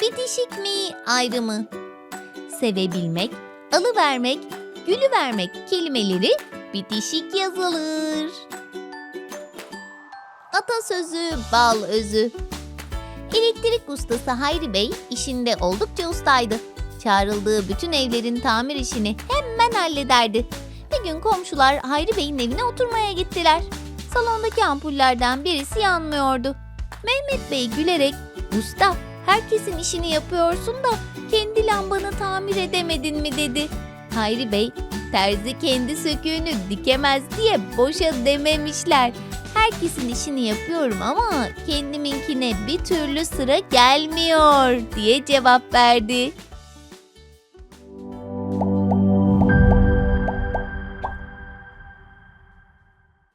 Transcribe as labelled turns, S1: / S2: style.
S1: Bitişik mi, ayrı mı? Sevebilmek, alıvermek, gülüvermek kelimeleri bitişik yazılır. Atasözü, bal özü. Elektrik ustası Hayri Bey işinde oldukça ustaydı. Çağrıldığı bütün evlerin tamir işini hemen hallederdi. Bir gün komşular Hayri Bey'in evine oturmaya gittiler. Salondaki ampullerden birisi yanmıyordu. Mehmet Bey gülerek, "Usta, herkesin işini yapıyorsun da kendi lambanı tamir edemedin mi?" dedi. Hayri Bey, "Terzi kendi söküğünü dikemez diye boşa dememişler. Herkesin işini yapıyorum ama kendiminkine bir türlü sıra gelmiyor." diye cevap verdi.